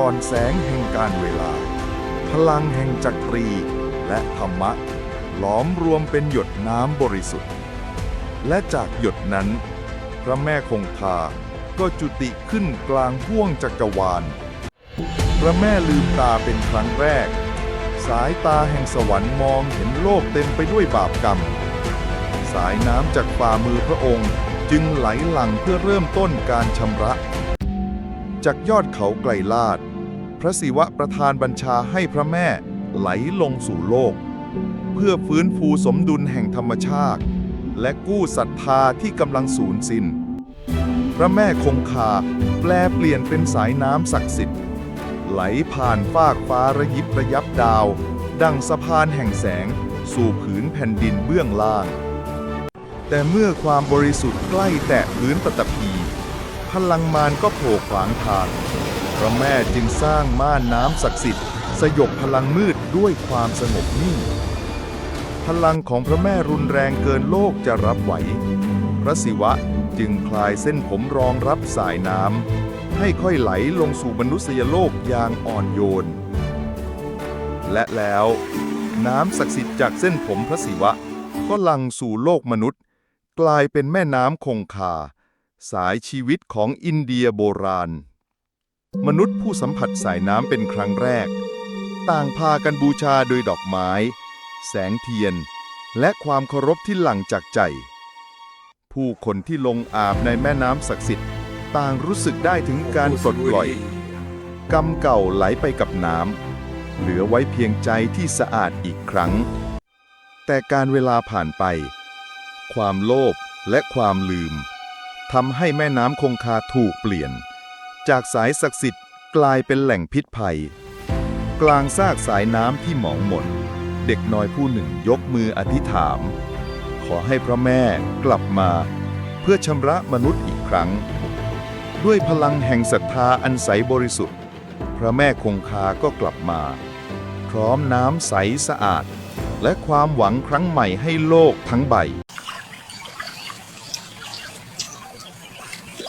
ก่อนแสงแห่งการเวลา พลังแห่งจักรี และธรรมะ หลอมรวมเป็นหยดน้ำบริสุทธิ์ และจากหยดนั้น พระแม่คงคาก็จุติขึ้นกลางห้วงจักรวาล พระแม่ลืมตาเป็นครั้งแรก สายตาแห่งสวรรค์มองเห็นโลกเต็มไปด้วยบาปกรรม สายน้ำจากฝ่ามือพระองค์จึงไหลหลั่งเพื่อเริ่มต้นการชำระ จากยอดเขาไกลลาด พระศิวะประทานบัญชาให้พระแม่ไหลลงสู่โลก เพื่อฟื้นฟูสมดุลแห่งธรรมชาติ และกู้ศรัทธาที่กำลังสูญสิ้น พระแม่คงคาแปลเปลี่ยนเป็นสายน้ำศักดิ์สิทธิ์ ไหลผ่านฟากฟ้าระยิบระยับดาว ดังสะพานแห่งแสง สู่ผืนแผ่นดินเบื้องล่าง แต่เมื่อความบริสุทธิ์ใกล้แตะพื้นปฐพี พลังมารก็โผล่ขวางทาง พระแม่จึงสร้างม่านน้ำศักดิ์สิทธิ์ สยบพลังมืดด้วยความสงบนิ่ง พลังของพระแม่รุนแรงเกินโลกจะรับไหว พระศิวะจึงคลายเส้นผมรองรับสายน้ำให้ค่อยไหลลงสู่มนุษยโลกอย่างอ่อนโยน และแล้วน้ำศักดิ์สิทธิ์จากเส้นผมพระศิวะ ก็ลังสู่โลกมนุษย์ กลายเป็นแม่น้ำคงคา สายชีวิตของอินเดียโบราณ มนุษย์ผู้สัมผัสสายน้ำเป็นครั้งแรก ต่างพากันบูชาโดยดอกไม้ แสงเทียน และความเคารพที่หลั่งจากใจ ผู้คนที่ลงอาบในแม่น้ำศักดิ์สิทธิ์ ต่างรู้สึกได้ถึงการปลดปล่อยกรรมเก่าไหลไปกับน้ำเหลือไว้เพียงใจที่สะอาดอีกครั้ง แต่การเวลาผ่านไป ความโลภและความลืม ทำให้แม่น้ำคงคาถูกเปลี่ยน จากสายศักดิ์สิทธิ์กลายเป็นแหล่งพิษภัย กลางซากสายน้ำที่หมองหม่นเด็กน้อยผู้หนึ่งยกมืออธิษฐาน ขอให้พระแม่กลับมา เพื่อชำระมนุษย์อีกครั้ง ด้วยพลังแห่งศรัทธาอันใสบริสุทธิ์ พระแม่คงคาก็กลับมา พร้อมน้ำใสสะอาด และความหวังครั้งใหม่ให้โลกทั้งใบ